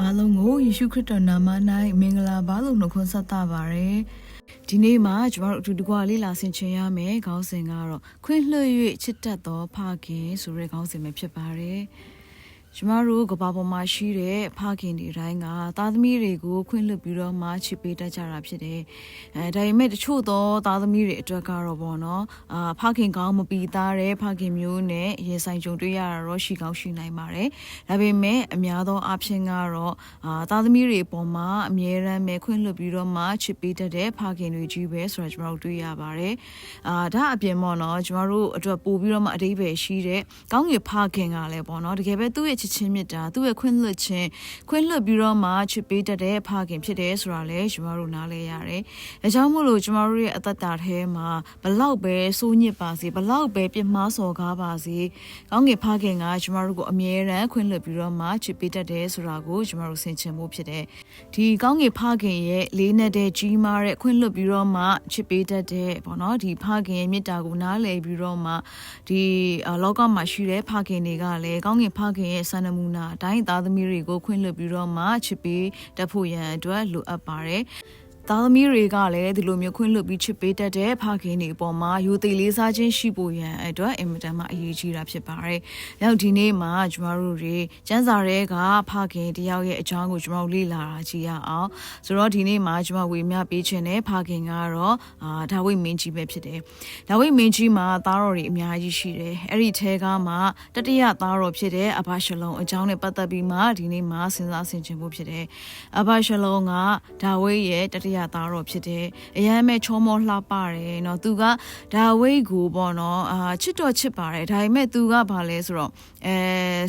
အားလုံးကိုယေရှုခရစ်တော်နာမ၌မင်္ဂလာပါလို့နှုတ်ခွန်းဆက်သပါရယ်ဒီနေ့မှာကျမတို့အတူတကွလေးလာဆင်ခြင်ရမယ်ခေါင်းစဉ်ကတော့ခွင့်လွှတ်၍ချစ်တတ်သောဖခင်ဆိုတဲ့ခေါင်းစဉ်ပဲဖြစ်ပါတယ် ကျမတို့ကဘာပေါ်မှာရှိတဲ့ဖခင်တွေတိုင်းကသားသမီးတွေကိုခွင့်လွှတ်ပြီးတော့မှချစ်ပေးတတ်ကြတာဖြစ်တယ်။အဲဒါပေမဲ့တချို့သောသားသမီးတွေအတွက်ကတော့ပေါ့နော်အာဖခင်ကောင်းမပီသားတဲ့ဖခင်မျိုးနဲ့ရင်ဆိုင်ကြုံတွေ့ရတာတော့ရှိကောင်းရှိနိုင်ပါတယ်။ဒါပေမဲ့အများသောအားဖြင့်ကတော့အာသားသမီးတွေအပေါ်မှာအမြဲတမ်းပဲခွင့်လွှတ်ပြီးတော့မှချစ်ပေးတတ်တဲ့ဖခင်တွေကြီးပဲဆိုတာကျမတို့တွေ့ရပါတယ်။အာဒါအပြင်ပေါ့နော်ကျမတို့အတွက်ပို့ပြီးတော့မှအတိပ္ပယ်ရှိတဲ့ကောင်းကင်ဖခင်ကလည်းပေါ့နော်တကယ်ပဲသူ့ရဲ့ချစ်ချင်းမြတ်တာသူ့ရဲ့ခွင့်လွှတ်ခြင်းခွင့်လွှတ်ပြီးတော့မှချစ်ပေးတတ်တဲ့ဖခင်ဖြစ်တယ်ဆိုတာလည်းကျမတို့နားလဲရတယ်။ဒါကြောင့်မို့လို့ကျမတို့ရဲ့အသက်တာထဲမှာဘလောက်ပဲစိုးညစ်ပါစေဘလောက်ပဲပြစ်မှားစော်ကားပါစေကောင်းကင်ဖခင်ကကျမတို့ကိုအမြဲတမ်းခွင့်လွှတ်ပြီးတော့မှချစ်ပေးတတ်တယ်ဆိုတာကိုကျမတို့ဆင်ခြင်မှုဖြစ်တယ်။ဒီကောင်းကင်ဖခင်ရဲ့လေးနဲ့တဲ့ကြီးမားတဲ့ခွင့်လွှတ်ပြီးတော့မှချစ်ပေးတတ်တဲ့ပေါ့နော်ဒီဖခင်ရဲ့မေတ္တာကိုနားလည်ပြီးတော့မှဒီအာလောကမှာရှိတဲ့ဖခင်တွေကလည်းကောင်းကင်ဖခင်ရဲ့စံနမူနာအတိုင်းသားသမီးတွေကိုခွင့်လွှတ်ပြီးတော့မှချစ်ပေးတတ်ဖို့ရန်အတွက်လိုအပ်ပါတယ်။ သားသမီးတွေကလည်းဒီလိုမျိုးခွင့်လွှတ်ပြီးချစ်ပေးတတ်တဲ့ဖခင်တွေအပေါ်မှာယူသေးလေးစားခြင်းရှိဖို့ရန်အတွက်အင်မတန်မှအရေးကြီးတာဖြစ်ပါတယ်။နောက်ဒီနေ့မှာကျမတို့တွေစံစာတွေကဖခင်တယောက်ရဲ့အကြောင်းကိုကျမတို့လေ့လာတာကြည့်ရအောင်။ဆိုတော့ဒီနေ့မှာကျမဝေမျှပေးခြင်းနဲ့ဖခင်ကတော့အာဒါဝိမင်းကြီးပဲဖြစ်တယ်။ဒါဝိမင်းကြီးမှာသားတော်တွေအများကြီးရှိတယ်။အဲ့ဒီထဲကမှတတိယသားတော်ဖြစ်တဲ့အဘရှလုံအကြောင်းနဲ့ပတ်သက်ပြီးမှဒီနေ့မှာစဉ်းစားဆင်ခြင်ဖို့ဖြစ်တယ်။အဘရှလုံကဒါဝိရဲ့တတိသားတော်ဖြစ်တယ်။အရန်မဲ့ချောမောလှပတယ်เนาะသူကဒါဝိကိုပေါ့နော်အာချစ်တော်ချစ်ပါတယ်ဒါပေမဲ့သူကဘာလဲဆိုတော့အဲ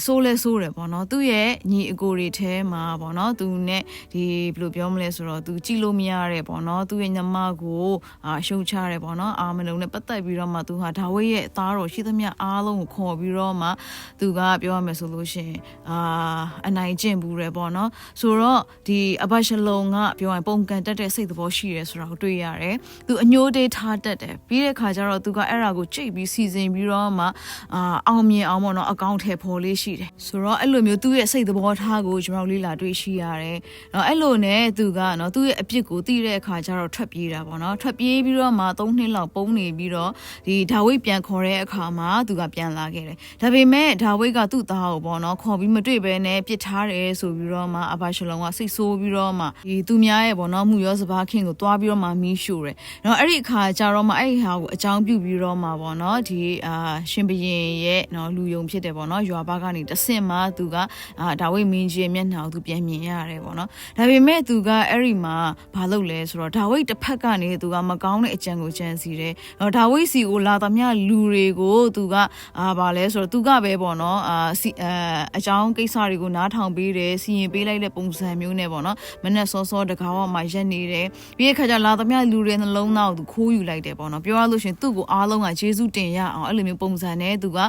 ဆိုးလဲဆိုးတယ်ပေါ့နော်သူ့ရဲ့ညီအကိုတွေထဲမှာပေါ့နော်သူနဲ့ဒီဘယ်လိုပြောမလဲဆိုတော့သူကြည့်လို့မရတဲ့ပေါ့နော်သူ့ရဲ့ညီမကိုအာရှုံချတယ်ပေါ့နော်အာမလုံးနဲ့ပတ်သက်ပြီးတော့မှသူဟာဒါဝိရဲ့အသားတော်ရှိသမျှအားလုံးကိုခေါ်ပြီးတော့မှသူကပြောရမယ်ဆိုလို့ရှိရင်အာအနိုင်ကျင့်ဘူးတယ်ပေါ့နော်ဆိုတော့ဒီအဘရှလုံကပြောရင်ပုံကန်တက်တဲ့ စိတ်သဘောရှိရဲဆိုတာကိုတွေ့ရတယ်သူအညိုးတေးထားတတ်တယ်ပြီးတဲ့ခါကျတော့သူကအဲ့ဒါကိုကြိတ်ပြီးစီစဉ်ပြီးတော့မှအာအောင်မြင်အောင်ပေါ့နော်အကောင့်ထဲပေါ်လေးရှိတယ်ဆိုတော့အဲ့လိုမျိုးသူ့ရဲ့စိတ်သဘောထားကိုကျွန်တော်လေးလာတွေ့ရှိရတယ်နော်အဲ့လိုနဲ့သူကနော်သူ့ရဲ့အပြစ်ကိုသိတဲ့အခါကျတော့ထွက်ပြေးတာပေါ့နော်ထွက်ပြေးပြီးတော့မှ၃နှစ်လောက်ပုံနေပြီးတော့ဒီဒါဝိတ်ပြန်ခေါ်တဲ့အခါမှာသူကပြန်လာခဲ့တယ်ဒါပေမဲ့ဒါဝိတ်ကသူ့သားကိုပေါ့နော်ခေါ်ပြီးမတွေ့ဘဲနဲ့ပြစ်ထားတယ်ဆိုပြီးတော့မှအဘရှလုံကစိတ်ဆိုးပြီးတော့မှဒီသူများရဲ့ပေါ့နော်မှုရောစပါးခင်ကိုတွားပြီးတော့မှမီးရှို့တယ်နော်အဲ့ဒီအခါကျတော့မှအဲ့ဒီဟာကိုအကြောင်းပြုပြီးတော့မှပေါ့နော်ဒီအာရှင်ဘရင်ရဲ့နော်လူယုံဖြစ်တယ်ပေါ့နော်ရွာဘကနေတဆင့်မှသူကအာဒါဝိတ်မင်းကြီးရဲ့မျက်နှာကိုသူပြန်မြင်ရတယ်ပေါ့နော်ဒါပေမဲ့သူကအဲ့ဒီမှာဘာလုပ်လဲဆိုတော့ဒါဝိတ်တစ်ဖက်ကနေသူကမကောင်းတဲ့အကြံကိုကြံစီတယ်နော်ဒါဝိတ်စီကိုလာသမျှလူတွေကိုသူကအာဘာလဲဆိုတော့သူကပဲပေါ့နော်အာစီအာအကြောင်းကိစ္စတွေကိုနားထောင်ပေးတယ်စီရင်ပေးလိုက်တဲ့ပုံစံမျိုးနဲ့ပေါ့နော်မနဲ့စောစောတကားဝမှာရက်နေတယ်ပြီးတဲ့ခါကျလာသမျှလူတွေနှလုံးသားကိုသူခိုးယူလိုက်တယ်ပေါ့နော်ပြောရလို့ရှိရင်သူ့ကိုအားလုံးကဂျေဇုတင်ရအောင်အဲ့လိုမျိုးပုံစံနဲ့သူက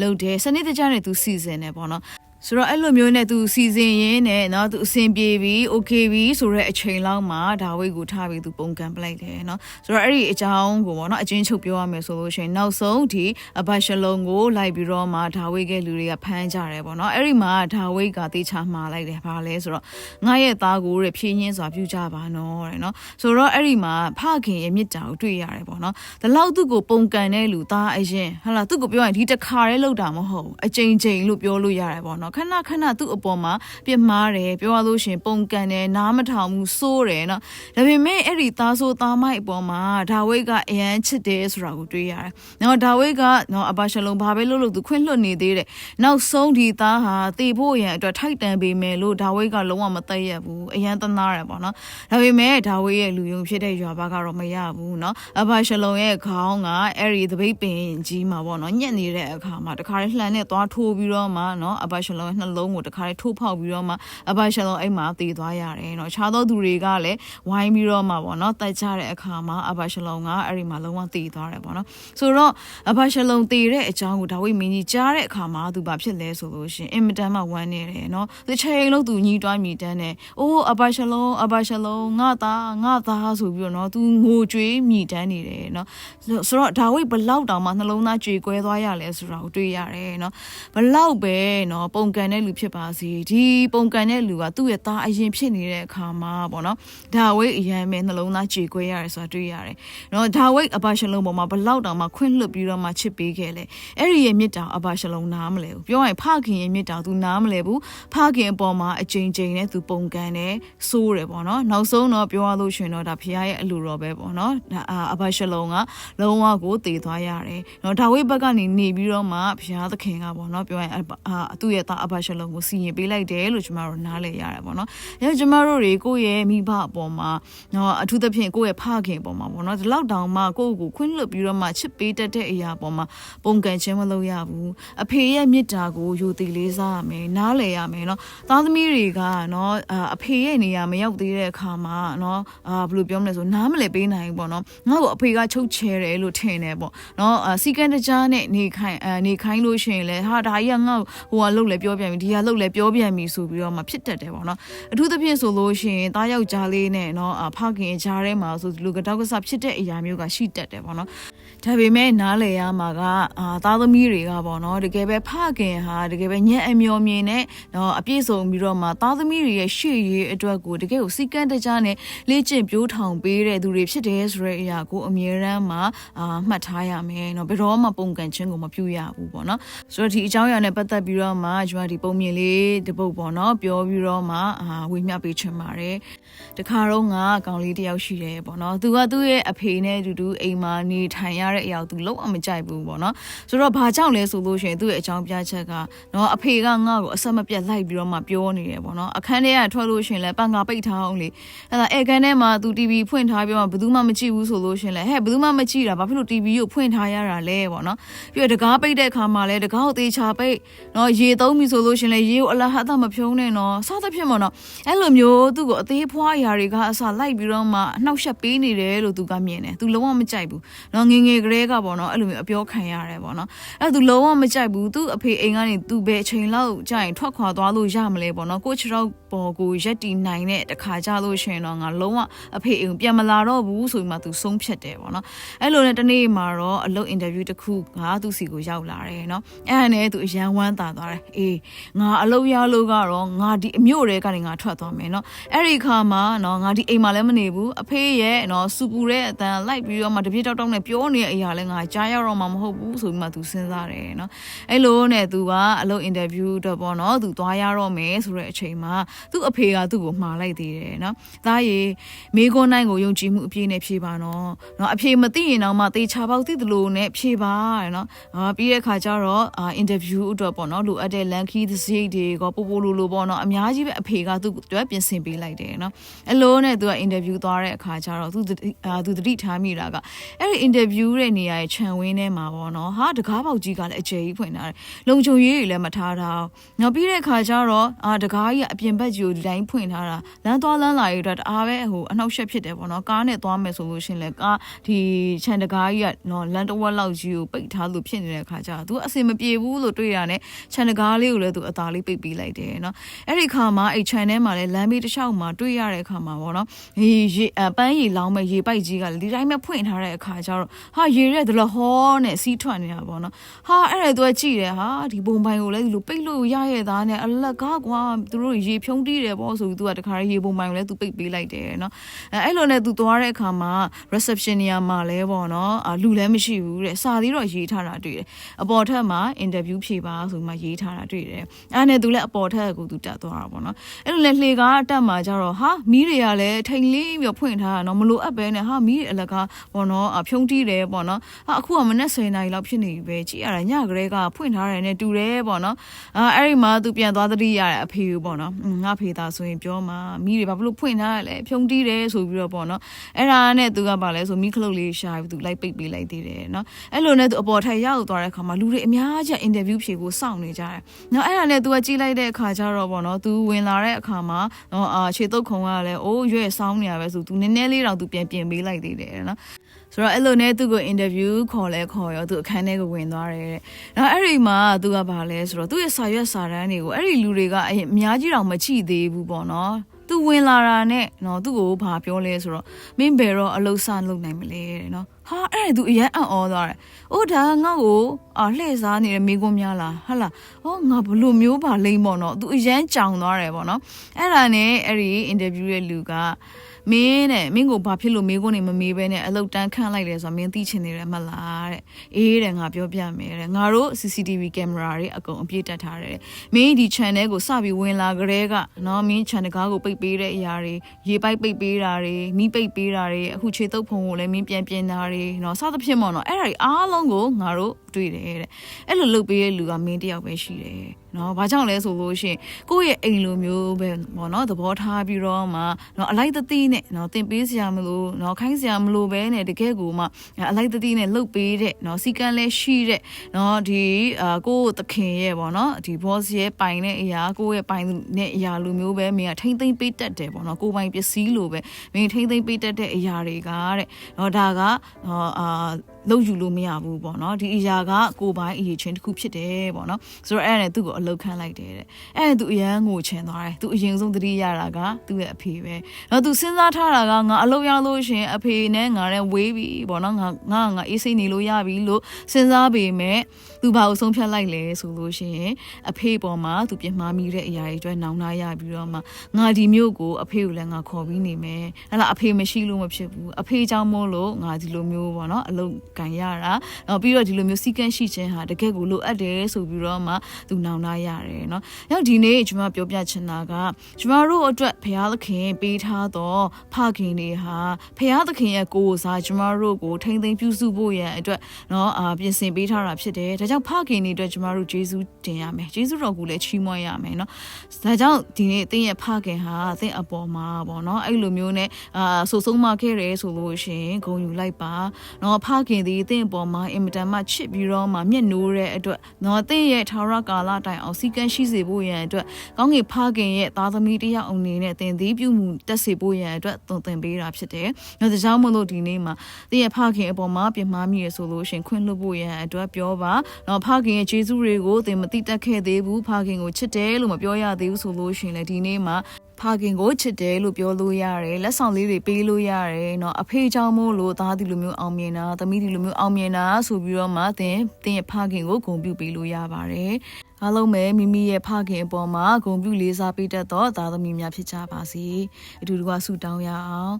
လှုပ်တယ်စနစ်တကျနဲ့သူစီစဉ်တယ်ပေါ့နော် ဆိုတော့အဲ့လိုမျိုးနဲ့သူစီစဉ်ရင်းနဲ့เนาะသူအဆင်ပြေပြီโอเคပြီဆိုတော့အချိန်လောက်မှာဒါဝိတ်ကိုထားပြီးသူပုံကန်ပလိုက်တယ်เนาะဆိုတော့အဲ့ဒီအကြောင်းကိုပေါ့เนาะအချင်းချုပ်ပြောရမယ်ဆိုလို့ရှိရင်နောက်ဆုံးဒီအဘရှလုံကိုလိုက်ပြီးတော့မှဒါဝိတ်ကလူတွေကဖမ်းကြတယ်ပေါ့เนาะအဲ့ဒီမှာဒါဝိတ်ကတေချာမှားလိုက်တယ်ဘာလဲဆိုတော့ငါရဲ့သားကိုတဲ့ဖြင်းရင်းစွာပြုကြပါနော်တဲ့เนาะဆိုတော့အဲ့ဒီမှာဖခင်ရဲ့မြစ်တာကိုတွေ့ရတယ်ပေါ့เนาะဒီလောက်သူ့ကိုပုံကန်တဲ့လူသားအရင်ဟလာသူ့ကိုပြောရင်ဒီတစ်ခါတည်းလောက်တာမဟုတ်ဘူးအချိန်ချိန်လို့ပြောလို့ရတယ်ပေါ့เนาะ ခဏခဏသူ့အပေါ်မှာပြစ်မှားတယ်ပြောရလို့ရှရင်ပုံကန်တယ်နားမထောင်ဘူးစိုးတယ်เนาะဒါပေမဲ့အဲ့ဒီသားဆိုးသားမိုက်အပေါ်မှာဒါဝိတ်ကအရန်ချစ်တယ်ဆိုတာကိုတွေ့ရတယ်เนาะဒါဝိတ်ကเนาะအဘရှလုံဘာပဲလုပ်လို့သူခွင့်လွှတ်နေသေးတယ်နောက်ဆုံးဒီသားဟာတေဖို့ရန်အတွက်ထိုက်တန်ပေမယ်လို့ဒါဝိတ်ကလုံးဝမသိရဘူးအရန်သနာတယ်ပေါ့เนาะဒါပေမဲ့ဒါဝိတ်ရဲ့လူယုံဖြစ်တဲ့ရွာဘက်ကတော့မရဘူးเนาะအဘရှလုံရဲ့ခေါင်းကအဲ့ဒီသပိတ်ပင်ကြီးမှာပေါ့เนาะညက်နေတဲ့အခါမှာတခါလေးလှန်နဲ့သွားထိုးပြီးတော့မှเนาะအဘရှလုံ လုံးရဲ့နှလုံးကိုတခါလေးထိုးဖောက်ပြီးတော့မှအဘရှလုံအိမ်မှာတည်သွားရတယ်เนาะခြားသောသူတွေကလည်းဝိုင်းပြီးတော့မှပေါ့နော်တိုက်ကြတဲ့အခါမှာအဘရှလုံကအဲ့ဒီမှာလုံးဝတည်သွားတယ်ပေါ့နော်ဆိုတော့အဘရှလုံတည်တဲ့အကြောင်းကိုဒါဝိမင်းကြီးကြားတဲ့အခါမှာသူဘာဖြစ်လဲဆိုလို့ရှင်အင်မတန်မှဝမ်းနေတယ်เนาะတစ်ချိန်လုံးသူညီးတွားမြည်တမ်းတယ်အိုးအဘရှလုံအဘရှလုံငါသားငါသားဆိုပြီးတော့เนาะသူငိုကြွေးမြည်တမ်းနေတယ်เนาะဆိုတော့ဒါဝိဘလောက်တောင်မှနှလုံးသားကြွေကွဲသွားရလဲဆိုတာကိုတွေ့ရတယ်เนาะဘလောက်ပဲเนาะပုံ ကန်တဲ့လူဖြစ်ပါစေဒီပုံကန်တဲ့လူကသူ့ရဲ့သားအရင်ဖြစ်နေတဲ့အခါမှာပေါ့နော်ဒါဝိတ်အရန်ပဲနှလုံးသားကြေကွဲရတယ်ဆိုတာတွေ့ရတယ်နော်ဒါဝိတ်အဘရှလုံပေါ်မှာဘလောက်တောင်မှခွင့်လွတ်ပြီးတော့မှချစ်ပေးခဲ့လေအဲ့ဒီရဲ့မြစ်တာအဘရှလုံနားမလဲဘူးပြောရင်ဖခင်ရဲ့မြစ်တာ तू နားမလဲဘူးဖခင်အပေါ်မှာအချိန်ချိန်နဲ့ तू ပုံကန်တယ်စိုးတယ်ပေါ့နော်နောက်ဆုံးတော့ပြောရလို့ရှင်တော့ဒါဖခင်ရဲ့အလူတော်ပဲပေါ့နော်ဒါအဘရှလုံကလုံးဝကိုတည်သွားရတယ်နော်ဒါဝိတ်ဘက်ကနေနေပြီးတော့မှဖခင်သခင်ကပေါ့နော်ပြောရင်အသူ့ရဲ့သားအဘရှလုံကိုစီရင်ပေးလိုက်တယ်လို့ကျွန်တော်တို့နားလည်ရတယ်ပေါ့နော်အဲကျွန်တော်တို့တွေကိုယ့်ရဲ့မိဘအပေါ်မှာနော်အထူးသဖြင့်ကိုယ့်ရဲ့ဖခင်အပေါ်မှာပေါ့နော်ဒီလောက်တောင်မှကိုယ့်ကိုခွင့်လွှတ်ပြီးတော့မှချစ်ပေးတတ်တဲ့အရာပေါ်မှာပုံကန်ခြင်းမလုပ်ရဘူးအဖေရဲ့မေတ္တာကိုယူတည်လေးစားရမယ်နားလည်ရမယ်နော်သားသမီးတွေကနော်အဖေရဲ့နေရာမရောက်သေးတဲ့အခါမှာနော်အာဘယ်လိုပြောမလဲဆိုနားမလည်ပေးနိုင်ဘူးပေါ့နော်ငါ့ကိုအဖေကချုပ်ချယ်တယ်လို့ထင်တယ်ပေါ့နော်စီကံတကြားနဲ့နေခိုင်းနေခိုင်းလို့ရှိရင်လေဟာဒါကြီးကငါ့ဟိုကလှုပ်လဲပြောပြန်ပြီဒီကလှုပ်လဲပြောပြန်ပြီဆိုပြီးတော့မှဖြစ်တတ်တယ်ပေါ့နော်အထူးသဖြင့်ဆိုလို့ရှိရင်သားယောက်ျားလေးနဲ့နော်ဖခင်ကြားထဲမှာဆိုလူကတော့ကစားဖြစ်တဲ့အရာမျိုးကရှိတတ်တယ်ပေါ့နော် ဒါပေမဲ့နားလည်ရမှာကအာသားသမီးတွေကပေါ့နော်တကယ်ပဲဖခင်ဟာတကယ်ပဲညံ့အမျော်မြင်နဲ့နော်အပြည့်စုံပြီးတော့မှသားသမီးတွေရဲ့ရှေ့ရေးအတွက်ကိုတကယ်ကိုစီကန်းတကြားနဲ့လေ့ကျင့်ပြိုးထောင်ပေးတဲ့သူတွေဖြစ်တယ်ဆိုတဲ့အရာကိုအမြဲတမ်းမှာအာမှတ်ထားရမယ်နော်ဘယ်တော့မှပုံကန်ခြင်းကိုမပြုရဘူးပေါ့နော်ဆိုတော့ဒီအကြောင်းအရာနဲ့ပတ်သက်ပြီးတော့မှကျွန်တော်ဒီပုံမြင်လေးတပုတ်ပေါ့နော်ပြောပြီးတော့မှအာဝေမျှပေးချင်ပါတယ်တခါတော့ငါကောင်လေးတယောက်ရှိတယ်ပေါ့နော်သူကသူ့ရဲ့အဖေနဲ့အတူတူအိမ်မှာနေထိုင်ရတဲ့အရာသူလုံးဝမကြိုက်ဘူးပေါ့နော်ဆိုတော့ဘာကြောင့်လဲဆိုလို့ရှိရင်သူ့ရဲ့အကြောင်းပြချက်ကနော်အဖေကငါ့ကိုအဆက်မပြတ်လိုက်ပြီးတော့မှပြောနေတယ်ပေါ့နော်အခန်းထဲကထွက်လို့ရှိရင်လည်းပန်ကာပိတ်ထားအောင်လေအဲ့ဒါအဲကန်ထဲမှာသူ TV ဖွင့်ထားပြီးတော့ဘယ်သူမှမကြည့်ဘူးဆိုလို့ရှိရင်လည်းဟဲ့ဘယ်သူမှမကြည့်တာဘာဖြစ်လို့ TV ကိုဖွင့်ထားရတာလဲပေါ့နော်ပြီးတော့တကားပိတ်တဲ့အခါမှာလည်းတကားကိုသေချာပိတ်နော်ရေသုံးပြီဆိုလို့ရှိရင်လည်းရေကိုအလဟတ်မဖြုံးနဲ့နော်စသဖြင့်ပေါ့နော်အဲ့လိုမျိုးသူ့ကိုအသေးဖွားအရာတွေကအစလိုက်ပြီးတော့မှအနှောက်ယှက်ပေးနေတယ်လို့သူကမြင်တယ်သူလုံးဝမကြိုက်ဘူးနော်ငငယ်ကလေးကပေါ့နော်အဲ့လိုမျိုးအပြောခံရတယ်ပေါ့နော်အဲ့သူလုံးဝမကြိုက်ဘူးသူ့အဖေအိမ်ကနေသူ့ဘယ်အချိန်လောက်ကြာရင်ထွက်ခွာသွားလို့ရမလဲပေါ့နော်ကိုချောက်ပေါ်ကိုရက်တီနိုင်တဲ့တခါကြလို့ရှိရင်တော့ငါလုံးဝအဖေအိမ်ပြန်မလာတော့ဘူးဆိုပြီးမှသူဆုံးဖြတ်တယ်ပေါ့နော်အဲ့လိုနဲ့တနေ့မှာတော့အလုပ်အင်တာဗျူးတစ်ခုကသူ့စီကိုရောက်လာတယ်နော်အဲ့ဒါနဲ့သူအရန်ဝမ်းသာသွားတယ်အေးငါအလုပ်ရလို့ကတော့ငါဒီအမြို့တွေကနေငါထွက်သွားမယ်နော်အဲ့ဒီခါမှာနော်ငါဒီအိမ်မှာလည်းမနေဘူးအဖေရဲ့နော်စူပူတဲ့အတန်လိုက်ပြီးတော့မှတပြေတောက်တောက်နဲ့ပြောနေတဲ့အရာလည်းငါကြားရတော့မှမဟုတ်ဘူးဆိုပြီးမှသူစဉ်းစားတယ်နော်အဲ့လိုနဲ့သူကအလုပ်အင်တာဗျူးတော့ပေါ့နော်သူသွားရတော့မယ်ဆိုတဲ့အချိန်မှာသူ့အဖေကသူ့ကိုမှားလိုက်သေးတယ်နော်သားရီမေကွန်နိုင်ကိုယုံကြည်မှုအပြည့်နဲ့ဖြေပါနော်နော်အဖေမသိရင်တော့မှတေချာပေါက်သိသလိုနဲ့ဖြေပါရနော်အာပြီးတဲ့ခါကျတော့အာအင်တာဗျူးအတွက်ပေါ့နော်လိုအပ်တဲ့လန်ခီးသစိတ်တွေကပိုပိုလိုလိုပေါ့နော်အများကြီးပဲအဖေကသူ့အတွက်ပြင်ဆင်ပေးလိုက်တယ်နော်အလိုနဲ့သူကအင်တာဗျူးသွားတဲ့အခါကျတော့သူအာသူတတိထားမိတာကအဲ့ဒီအင်တာဗျူးတဲ့နေရာရဲ့ခြံဝင်းထဲမှာပေါ့နော်ဟာတကားပေါက်ကြီးကလည်းအကျယ်ကြီးဖွင့်ထားတယ်လုံချုံရေးတွေလည်းမထားထားနော်ပြီးတဲ့အခါကျတော့အာတကားကြီးကအပြင်ဘက်ကြီးကိုဒီတိုင်းဖွင့်ထားတာလမ်းသွားလမ်းလာရေးအတွက်တအားပဲဟိုအနှောက်အယှက်ဖြစ်တယ်ပေါ့နော်ကားနဲ့သွားမယ်ဆိုလို့ရှင်လေကားဒီခြံတကားကြီးကနော်လမ်းတစ်ဝက်လောက်ကြီးကိုပိတ်ထားလို့ဖြစ်နေတဲ့အခါကျတော့သူအစင်မပြေဘူးလို့တွေ့ရတဲ့ခြံတကားလေးကိုလည်းသူအသာလေးပိတ်ပေးလိုက်တယ်နော်အဲ့ဒီခါမှာအဲ့ခြံထဲမှာလည်းလမ်းဘေးတစ်လျှောက်မှာတွေ့ရတဲ့အခါမှာပေါ့နော်ရေရေပန်းရေလောင်းမဲ့ရေပိုက်ကြီးကလည်းဒီတိုင်းပဲဖွင့်ထားတဲ့အခါကျတော့ဟာရေရဲဒလဟောနဲ့စီးထွက်နေတာပေါ့နော်ဟာအဲ့ဒါသူကကြည့်တယ်ဟာဒီဘုံပိုင်ကိုလည်းဒီလိုပိတ်လို့ရရဲ့သားနဲ့အလကားကွာသူတို့ရေဖြုံးတီးတယ်ပေါ့ဆိုပြီးသူကတခါရေဘုံပိုင်ကိုလည်းသူပိတ်ပေးလိုက်တယ်နော်အဲအဲ့လိုနဲ့သူသွားတဲ့အခါမှာ reception နေရာမှာလဲပေါ့နော်လူလည်းမရှိဘူးတဲ့စာသေးတော့ရေးထားတာတွေ့တယ်အပေါ်ထက်မှာ interview ဖြေပါဆိုမှရေးထားတာတွေ့တယ်အဲ့နဲ့သူလည်းအပေါ်ထက်ကိုသူတက်သွားတာပေါ့နော်အဲ့လိုလဲလှေကားတက်မှာကြတော့ဟာမီးတွေကလည်းထိန်လေးပြီးဖွင့်ထားတာနော်မလိုအပ်ပဲနဲ့ဟာမီးတွေအလကားပေါ့နော်ဖြုံးတီးတယ်ပေါ့နော်ဟာအခုကမနေ့10နာရီလောက်ဖြစ်နေပြီပဲကြည့်ရတာညကလေးကဖွင့်ထားတယ်နဲ့တူတယ်ပေါ့နော်အာအဲ့ဒီမှာသူပြန်သွားသတိရတဲ့အဖေကိုပေါ့နော်ငါဖေသားဆိုရင်ပြောမှာမိတွေဘာဖြစ်လို့ဖွင့်ထားရလဲဖြုံတီးတယ်ဆိုပြီးတော့ပေါ့နော်အဲ့ဒါနဲ့သူကပါလဲဆိုမိခလုတ်လေးရှာပြီးသူလိုက်ပိတ်ပေးလိုက်သေးတယ်နော်အဲ့လိုနဲ့သူအပေါ်ထက်ရောက်သွားတဲ့အခါမှာလူတွေအများကြီးအင်တာဗျူးဖြေကိုစောင့်နေကြတယ်နော်အဲ့ဒါနဲ့သူကကြည့်လိုက်တဲ့အခါကျတော့ပေါ့နော်သူဝင်လာတဲ့အခါမှာနော်အာခြေတုပ်ခုံကလည်းအိုးရွဲ့ဆောင်းနေရပဲဆိုသူနည်းနည်းလေးတော့သူပြန်ပြင်ပေးလိုက်သေးတယ်နော် ဆိုတော့အဲ့လိုနဲ့သူ့ကိုအင်တာဗျူးခေါ်လဲခေါ်ရောသူအခန်းထဲကိုဝင်သွားတယ်တဲ့။နောက်အဲ့ဒီမှာသူကဘာလဲဆိုတော့သူ့ရဲ့စာရွက်စာတမ်းတွေကိုအဲ့ဒီလူတွေကအများကြီးတော့မချိသေးဘူးပေါ့နော်။သူဝင်လာတာနဲ့နော်သူ့ကိုဘာပြောလဲဆိုတော့မင်းဘယ်တော့အလုစလုပ်နိုင်မလဲတဲ့နော်။ဟာအဲ့ဒါသူအရန်အံ့ဩသွားတယ်။အိုးဒါငါ့ကိုအာလှည့်စားနေတဲ့မိကွန်းများလားဟာလား။ဟောငါဘလို့မျိုးပါလိမ့်ပေါ့နော်။သူအရန်ကြောင်သွားတယ်ပေါ့နော်။အဲ့ဒါနဲ့အဲ့ဒီအင်တာဗျူးရဲ့လူက မင်းတဲ့မင်းကိုဘာဖြစ်လို့မေးခွန်းနေမမေးဘဲနဲ့အလုတ်တန်းခန့်လိုက်တယ်ဆိုတော့မင်းသိချင်နေတယ်မလားတဲ့အေးတဲ့ငါပြောပြမယ်တဲ့ငါတို့ CCTV ကင်မရာတွေအကုန်အပြည့်တက်ထားတယ်မင်းဒီ channel ကိုစပြီးဝင်လာကြတဲ့ကနော်မင်း channel ကားကိုပိတ်ပေးတဲ့အရာတွေရေပိုက်ပိတ်ပေးတာတွေမိပိတ်ပေးတာတွေအခုခြေတုပ်ဖုံကိုလည်းမင်းပြန်ပြင်တာတွေနော်စသဖြင့်ပေါ့နော်အဲ့ဒါတွေအားလုံးကိုငါတို့တွေ့တယ်တဲ့အဲ့လိုလုပ်ပေးတဲ့လူကမင်းတယောက်ပဲရှိတယ် နော်ဘာကြောင့်လဲဆိုလို့ရှိရင်ကိုယ့်ရဲ့အိမ်လိုမျိုးပဲပေါ့နော်သဘောထားပြီးတော့မှနော်အလိုက်တသိနဲ့နော်တင်ပေးစရာမလိုနော်ခိုင်းစရာမလိုပဲနဲ့တကယ်ကိုမှအလိုက်တသိနဲ့လှုပ်ပေးတဲ့နော်စီကံလဲရှိတဲ့နော်ဒီအာကိုယ့်သခင်ရဲ့ပေါ့နော်ဒီ boss ရဲ့ပိုင်တဲ့အရာကိုယ့်ရဲ့ပိုင်တဲ့အရာလိုမျိုးပဲမင်းကထိမ့်သိမ့်ပေးတတ်တယ်ပေါ့နော်ကိုယ်ပိုင်ပစ္စည်းလိုပဲမင်းထိမ့်သိမ့်ပေးတတ်တဲ့အရာတွေကတဲ့နော်ဒါကနော်အာ လောက်ယူလို့မရဘူးပေါ့နော်ဒီအရာကကိုယ်ပိုင်အရေးချင်းတစ်ခုဖြစ်တယ်ပေါ့နော်ဆိုတော့အဲ့ဒါနဲ့သူ့ကိုအလုတ်ခန့်လိုက်တယ်တဲ့အဲ့ဒါသူအရန်ငိုချင်သွားတယ်သူအရင်ဆုံးသတိရတာကသူ့ရဲ့အဖေပဲနော်သူစဉ်းစားထားတာကငါအလုတ်ရလို့ရှင်အဖေနဲ့ငါနဲ့ဝေးပြီပေါ့နော်ငါငါငါအေးစိတ်နေလို့ရပြီလို့စဉ်းစားပေမဲ့သူဘာကိုဆုံးဖြတ်လိုက်လဲဆိုလို့ရှင်အဖေပေါ်မှာသူပြင်မာမိတဲ့အရာတွေအတွက်နောင်နာရပြီးတော့မှငါဒီမျိုးကိုအဖေကိုလည်းငါခေါ်ပြီးနေမယ်ဟဲ့လားအဖေမရှိလို့မဖြစ်ဘူးအဖေကြောင့်မို့လို့ငါဒီလိုမျိုးပေါ့နော်အလုတ်ကန်ရတာနောက်ပြီးတော့ဒီလိုမျိုးစီကန်းရှိခြင်းဟာတကယ်ကိုလိုအပ်တယ်ဆိုပြီးတော့မှသူနောင်နာရတယ်เนาะ။နောက်ဒီနေ့ကျွန်မပြောပြချင်တာကကျွန်တော်တို့အတွက်ဘုရားသခင်ပေးထားသောဖခင်တွေဟာဘုရားသခင်ရဲ့ကိုယ်စားကျွန်တော်တို့ကိုထိမ့်သိမ်းပြုစုဖို့ရန်အတွက်เนาะအာပြင်ဆင်ပေးထားတာဖြစ်တယ်။ဒါကြောင့်ဖခင်တွေအတွက်ကျွန်တော်တို့ယေရှုတင်ရမယ်။ယေရှုတော်ကိုလည်းချီးမွမ်းရမယ်เนาะ။ဒါကြောင့်ဒီနေ့သင်ရဲ့ဖခင်ဟာသင်အပေါ်မှာပေါ့เนาะအဲ့လိုမျိုးနဲ့အာဆူဆုံးမခဲ့တယ်ဆိုလို့ရှိရင်ဂုဏ်ယူလိုက်ပါ။เนาะဖခင် သည်အသင့်အပေါ်မှာအင်မတန်မှချစ်ပြီးတော့မှမျက်နှိုးတဲ့အတွက်နော်အသင့်ရဲ့ထာဝရကာလတိုင်အောင်စီကံရှိစေဖို့ရန်အတွက်ကောင်းကင်ဖခင်ရဲ့သားသမီးတယောက်အနေနဲ့သင်သည်ပြုမှုတက်စေဖို့ရန်အတွက်သွန်သင်ပေးတာဖြစ်တယ်။ဒါကြောင့်မလို့ဒီနေ့မှာသင်ရဲ့ဖခင်အပေါ်မှာပြမမိရဆိုလို့ရှင်ခွင့်လွှတ်ဖို့ရန်အတွက်ပြောပါ။နော်ဖခင်ရဲ့ခြေဆုတွေကိုသင်မတိတက်ခဲ့သေးဘူးဖခင်ကိုချစ်တယ်လို့မပြောရသေးဘူးဆိုလို့ရှင်လေဒီနေ့မှာ ဖခင်ကိုချစ်တယ်လို့ပြောလို့ရတယ်လက်ဆောင်လေးတွေပေးလို့ရတယ်เนาะအဖေချောင်းမို့လို့သားဒီလိုမျိုးအောင်မြင်တာသမီးဒီလိုမျိုးအောင်မြင်တာဆိုပြီးတော့မှသင်သင်ရဲ့ဖခင်ကိုဂုဏ်ပြုပေးလို့ရပါတယ်အားလုံးပဲမိမိရဲ့ဖခင်အပေါ်မှာဂုဏ်ပြုလေးစားပေးတတ်သောသားသမီးများဖြစ်ကြပါစေအတူတူကဆုတောင်းရအောင်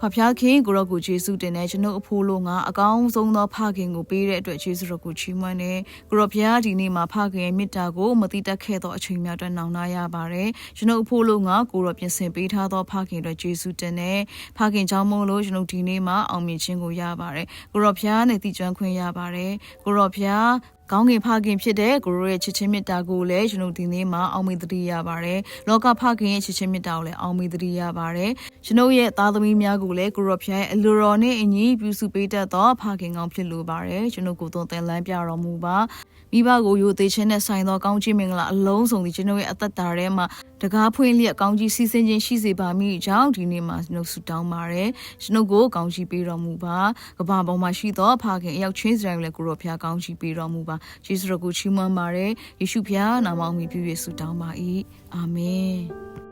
ဖဖျားခင်ကိုရောကိုယေရှုတင်တဲ့ကျွန်ုပ်အဖိုးလို့ငါအကောင်းဆုံးသောဖခင်ကိုပေးတဲ့အတွက်ယေရှုတော်ကိုချီးမွမ်းတယ်ကိုရောဖျားဒီနေ့မှာဖခင်ရဲ့မေတ္တာကိုမတိတက်ခဲ့သောအချိန်များအတွက်နောင်နာရပါတယ်ကျွန်ုပ်အဖိုးလို့ငါကိုရောပြင်ဆင်ပေးထားသောဖခင်အတွက်ယေရှုတင်တဲ့ဖခင်ကြောင့်မို့လို့ကျွန်ုပ်ဒီနေ့မှာအောင်မြင်ခြင်းကိုရပါတယ်ကိုရောဖျားနဲ့တည်ကျွမ်းခွင့်ရပါတယ်ကိုရောဖျား ကောင်းကင်ဖခင်ဖြစ်တဲ့ကိုရိုရဲ့ချစ်ချင်းမေတ္တာကိုလည်းကျွန်တော်ဒီနေ့မှာအောင်မေတ္တိရပါတယ်။လောကဖခင်ရဲ့ချစ်ချင်းမေတ္တာကိုလည်းအောင်မေတ္တိရပါတယ်။ကျွန်တော်ရဲ့သားသမီးများကိုလည်းကိုရိုဖျားရဲ့အလိုတော်နဲ့အညီပြုစုပေးတတ်သောဖခင်ကောင်းဖြစ်လိုပါတယ်။ကျွန်တော်ကိုယ်သွန်သင်လန်းပြတော်မူပါ။ မိဘကိုယိုသေးခြင်းနဲ့ဆိုင်သောကောင်းချီးမင်္ဂလာအလုံးစုံဒီကျွန်တော်ရဲ့အသက်တာထဲမှာတကားဖွင့်လျက်ကောင်းကြီးစီးဆင်းခြင်းရှိစေပါမိကြောင်းဒီနေ့မှာကျွန်တော်ဆုတောင်းပါတယ်ကျွန်တော်ကိုကောင်းကြီးပေးတော်မူပါကဘာပေါ်မှာရှိသောဖခင်အရောက်ချင်းစရိုင်းလည်းကိုရောဖျားကောင်းကြီးပေးတော်မူပါယေရှုတော်ကိုချီးမွမ်းပါတယ်ယေရှုဖျားနာမအောင်မြည်ပြု၍ဆုတောင်းပါ၏အာမင်